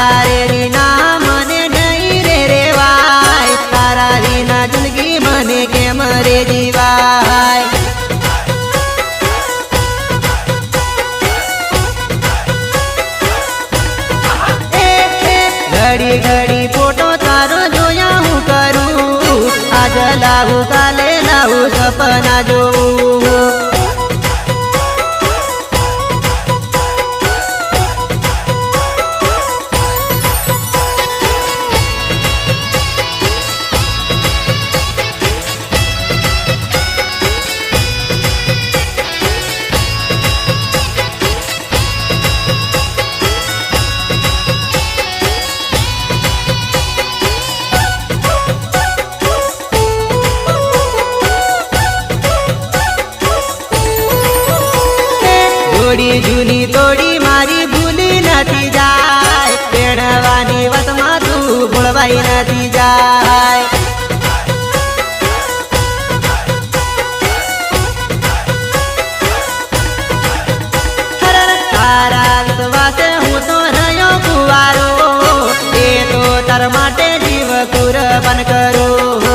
તારા રે વિના મને નહીં રે રેવાય. તારા વિના જિંદગી મને કેમ રે જીવાય? ઘડી ઘડી ફોટો તારો જોડી જૂની તોડી મારી ભૂલી નથી જાય. પેણવાની વાતમાં તું ભૂલવાઈ નથી જાય. માટે જીવ કુરબન કરું.